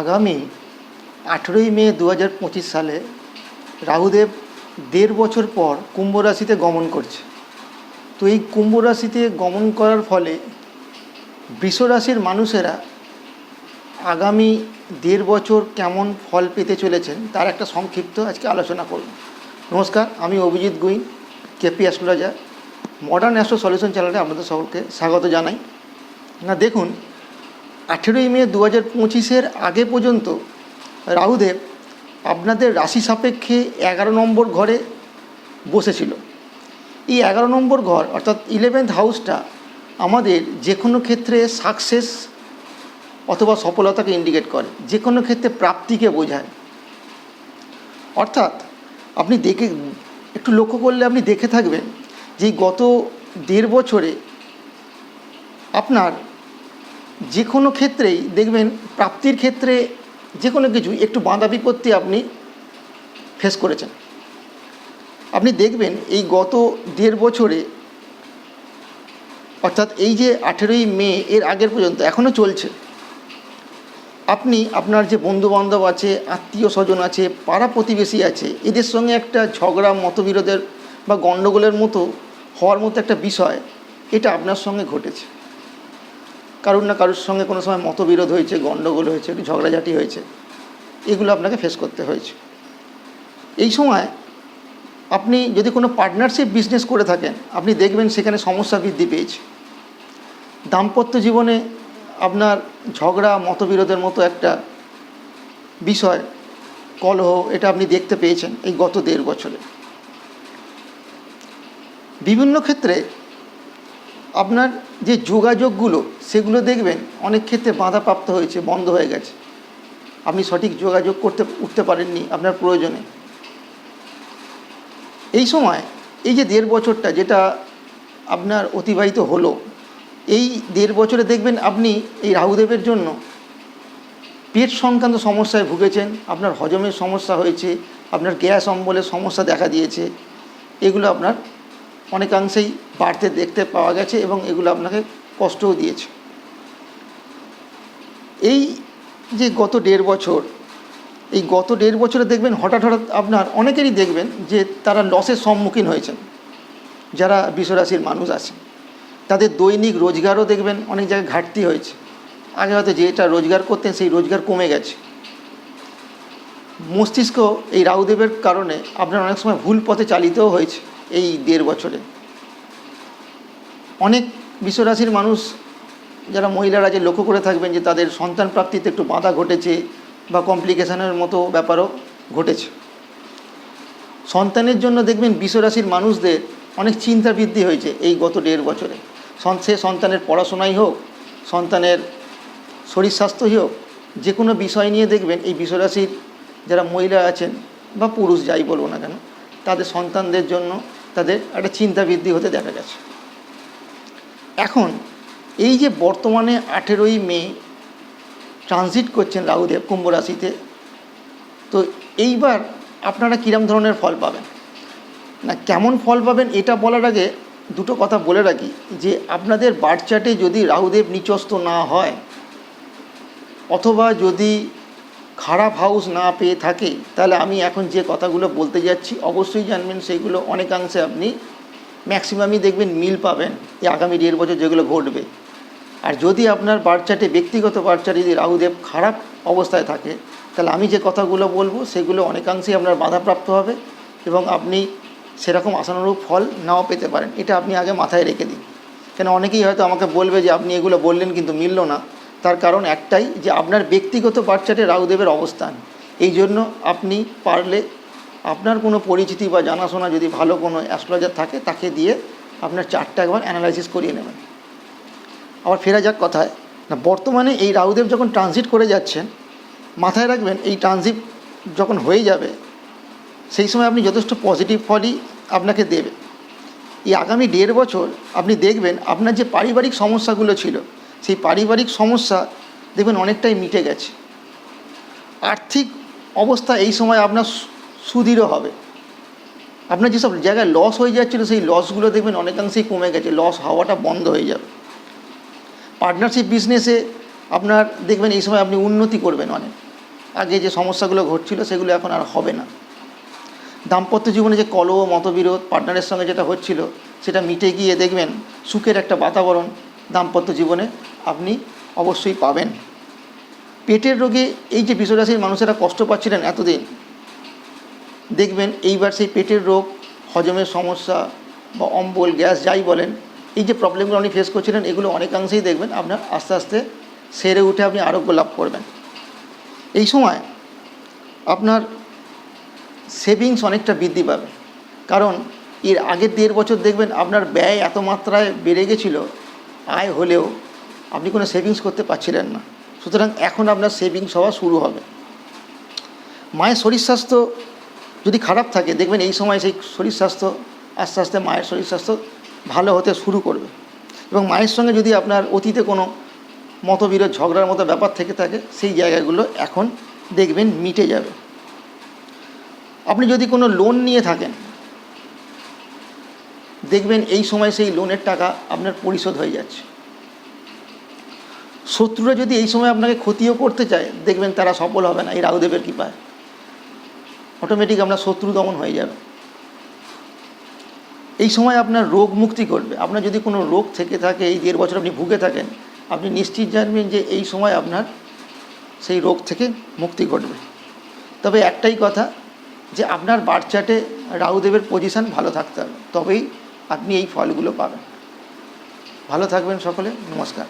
আগামী আঠেরোই মে দু হাজার পঁচিশ সালে রাহুদেব দেড় বছর পর কুম্ভ রাশিতে গমন করছে। তো এই কুম্ভ রাশিতে গমন করার ফলে বৃষ রাশির মানুষেরা আগামী দেড় বছর কেমন ফল পেতে চলেছেন তার একটা সংক্ষিপ্ত আজকে আলোচনা করব। নমস্কার, আমি Abhijit Guin KP astrologer. Modern astro solution চ্যানেলে আপনাদের সকলকে স্বাগত জানাই। না, দেখুন আঠেরোই মে দু হাজার পঁচিশের আগে পর্যন্ত রাহুদেব আপনাদের রাশি সাপেক্ষে এগারো নম্বর ঘরে বসেছিল। এই এগারো নম্বর ঘর, অর্থাৎ ইলেভেন্থ হাউসটা আমাদের যে কোনো ক্ষেত্রে সাকসেস অথবা সফলতাকে ইন্ডিকেট করে যে কোনো ক্ষেত্রে প্রাপ্তিকে বোঝায়। অর্থাৎ আপনি দেখে, একটু লক্ষ্য করলে আপনি দেখে থাকবেন যে গত দেড় বছরে আপনার যে কোনো ক্ষেত্রেই দেখবেন প্রাপ্তির ক্ষেত্রে যে কোনো কিছু একটু বাঁধা বিপত্তি আপনি ফেস করেছেন। আপনি দেখবেন এই গত দেড় বছরে অর্থাৎ এই যে আঠেরোই মে এর আগের পর্যন্ত এখনও চলছে, আপনি আপনার যে বন্ধুবান্ধব আছে আত্মীয় স্বজন আছে, পাড়া প্রতিবেশী আছে, এদের সঙ্গে একটা ঝগড়া, মতবিরোধের বা গণ্ডগোলের মতো হওয়ার মতো একটা বিষয়, এটা আপনার সঙ্গে ঘটেছে। কারুর না কারুর সঙ্গে কোনো সময় মতবিরোধ হয়েছে, গণ্ডগোল হয়েছে, একটু ঝগড়াঝাটি হয়েছে, এগুলো আপনাকে ফেস করতে হয়েছে। এই সময় আপনি যদি কোনো পার্টনারশিপ বিজনেস করে থাকেন, আপনি দেখবেন সেখানে সমস্যা বৃদ্ধি পেয়েছে। দাম্পত্য জীবনে আপনার ঝগড়া, মতবিরোধের মতো একটা বিষয়, কলহ, এটা আপনি দেখতে পেয়েছেন এই গত দেড় বছরে। বিভিন্ন ক্ষেত্রে আপনার যে যোগাযোগগুলো, সেগুলো দেখবেন, অনেক ক্ষেত্রে বাধাপ্রাপ্ত হয়েছে, বন্ধ হয়ে গেছে। আপনি সঠিক যোগাযোগ করতে, উঠতে পারেননি আপনার প্রয়োজনে। এই সময়, এই যে দেড় বছরটা যেটা আপনার অতিবাহিত হলো, এই দেড় বছরে দেখবেন আপনি এই রাহুদেবের জন্য পেট সংক্রান্ত সমস্যায় ভুগেছেন, আপনার হজমের সমস্যা হয়েছে, আপনার গ্যাস অম্বলের সমস্যা দেখা দিয়েছে, এগুলো আপনার অনেকাংশেই বাড়তে দেখতে পাওয়া গেছে এবং এগুলো আপনাকে কষ্টও দিয়েছে। এই যে গত দেড় বছর, এই গত দেড় বছরে দেখবেন হঠাৎ হঠাৎ আপনার অনেকেরই দেখবেন যে তারা লসের সম্মুখীন হয়েছেন। যারা বিশ্বরাশির মানুষ আছে তাদের দৈনিক রোজগারও দেখবেন অনেক জায়গায় ঘাটতি হয়েছে। আগে হয়তো যেটা রোজগার করতেন সেই রোজগার কমে গেছে। মস্তিষ্ক এই রাহুদেবের কারণে আপনার অনেক সময় ভুল পথে চালিতও হয়েছে। এই দেড় বছরে। অনেক বিশ্বরাশির মানুষ, যারা মহিলারা যে লক্ষ্য করে থাকবেন যে তাদের সন্তান প্রাপ্তিতে একটু বাধা ঘটেছে বা কমপ্লিকেশনের মতো ব্যাপারও ঘটেছে। সন্তানের জন্য দেখবেন বিশ্বরাশির মানুষদের অনেক চিন্তা বৃদ্ধি হয়েছে এই গত দেড় বছরে। সে সন্তানের পড়াশোনাই হোক, সন্তানের শরীর স্বাস্থ্যই হোক, যে কোনো বিষয় নিয়ে দেখবেন এই বিশ্বরাশির যারা মহিলা আছেন বা পুরুষ যাই বলব না কেন, তাদের সন্তানদের জন্য তাদের একটা চিন্তা বৃদ্ধি হতে দেখা গেছে। এখন এই যে বর্তমানে আঠেরোই মে ট্রানজিট করছেন রাহুদেব কুম্ভ রাশিতে, তো এইবার আপনারা কীরম ধরনের ফল পাবেন? না, কেমন ফল পাবেন এটা বলার আগে দুটো কথা বলে রাখি, যে আপনাদের বার্থ চার্টে যদি রাহুদেব নিচস্ত না হয়, অথবা যদি খারাপ হাউস না পেয়ে থাকে, তাহলে আমি এখন যে কথাগুলো বলতে যাচ্ছি, অবশ্যই জানবেন সেইগুলো অনেকাংশে আপনি ম্যাক্সিমামই দেখবেন মিল পাবেন এই আগামী দেড় বছর যেগুলো ঘটবে। আর যদি আপনার বার্থ চার্টে ব্যক্তিগত চার্টে যদি রাহুদেব খারাপ অবস্থায় থাকে, তাহলে আমি যে কথাগুলো বলব, সেগুলো অনেকাংশেই আপনার বাধাপ্রাপ্ত হবে এবং আপনি সেরকম আশানুরূপ ফল নাও পেতে পারেন। এটা আপনি আগে মাথায় রেখে দিন। কেন অনেকেই হয়তো আমাকে বলবে যে, আপনি এগুলো বললেন কিন্তু মিলল না। তার কারণ একটাই যে আপনার ব্যক্তিগত বার্থ চার্টে রাহুদেবের অবস্থান। এই জন্য আপনি পারলে আপনার কোনো পরিচিতি বা জানাশোনা যদি ভালো কোনো অ্যাস্ট্রোলজার থাকে, তাকে দিয়ে আপনার চার্টটা একবার অ্যানালাইসিস করিয়ে নেবেন। আবার ফেরা যাক কথায়। না, বর্তমানে এই রাহুদেব যখন ট্রানজিট করে যাচ্ছেন, মাথায় রাখবেন এই ট্রানজিট যখন হয়ে যাবে, সেই সময় আপনি যথেষ্ট পজিটিভ ফলই আপনাকে দেবে। এই আগামী দেড় বছর আপনি দেখবেন আপনার যে পারিবারিক সমস্যাগুলো ছিল সেই পারিবারিক সমস্যা দেখবেন অনেকটাই মিটে গেছে। আর্থিক অবস্থা এই সময় আপনার সুদৃঢ় হবে। আপনার যেসব জায়গায় লস হয়ে যাচ্ছিল, সেই লসগুলো দেখবেন অনেকাংশেই কমে গেছে। লস হওয়াটা বন্ধ হয়ে যাবে। পার্টনারশিপ বিজনেসে আপনার দেখবেন এই সময় আপনি উন্নতি করবেন অনেক। আগে যে সমস্যাগুলো ঘটছিল, সেগুলো এখন আর হবে না। দাম্পত্য জীবনে যে কলহ, মতবিরোধ পার্টনারের সঙ্গে যেটা হচ্ছিল, সেটা মিটে গিয়ে দেখবেন সুখের একটা বাতাবরণ দাম্পত্য জীবনে আপনি অবশ্যই পাবেন। পেটের রোগে এই যে বিশ্বরাশির মানুষেরা কষ্ট পাচ্ছিলেন এতদিন, দেখবেন এইবার সেই পেটের রোগ, হজমের সমস্যা বা অম্বল, গ্যাস যাই বলেন, এই যে প্রবলেমগুলো আপনি ফেস করছিলেন, এগুলো অনেকাংশেই দেখবেন আপনার আস্তে আস্তে সেরে উঠে আপনি আরোগ্য লাভ করবেন। এই সময় আপনার সেভিংস অনেকটা বৃদ্ধি পাবে। কারণ এর আগের দেড় বছর দেখবেন আপনার ব্যয় এত মাত্রায় বেড়ে গেছিল আয় হলেও আপনি কোনো সেভিংস করতে পারছিলেন না। সুতরাং এখন আপনার সেভিংস হওয়া শুরু হবে। মায়ের শরীর স্বাস্থ্য যদি খারাপ থাকে, দেখবেন এই সময় সেই শরীর স্বাস্থ্য আস্তে আস্তে মায়ের শরীর স্বাস্থ্য ভালো হতে শুরু করবে। এবং মায়ের সঙ্গে যদি আপনার অতীতে কোনো মতবিরোধ, ঝগড়ার মতো ব্যাপার থেকে থাকে, সেই জায়গাগুলো এখন দেখবেন মিটে যাবে। আপনি যদি কোনো লোন নিয়ে থাকেন দেখবেন এই সময় সেই লোনের টাকা আপনার পরিশোধ হয়ে যাচ্ছে। শত্রুরা যদি এই সময় আপনাকে ক্ষতিও করতে চায়, দেখবেন তারা সফল হবে না, এই রাহুদেবের কৃপায়। অটোমেটিক আপনার শত্রু দমন হয়ে যাবে। এই সময় আপনার রোগ মুক্তি করবে আপনার যদি কোনো রোগ থেকে থাকে, এই দেড় বছর আপনি ভুগে থাকেন, আপনি নিশ্চিত জানবেন যে এই সময় আপনার সেই রোগ থেকে মুক্তি ঘটবে। তবে একটাই কথা যে আপনার বাচ্চাটে রাহুদেবের পজিশন ভালো থাকতে হবে। তবেই আপনি এই ফলগুলো পাবেন। ভালো থাকবেন সকলে নমস্কার।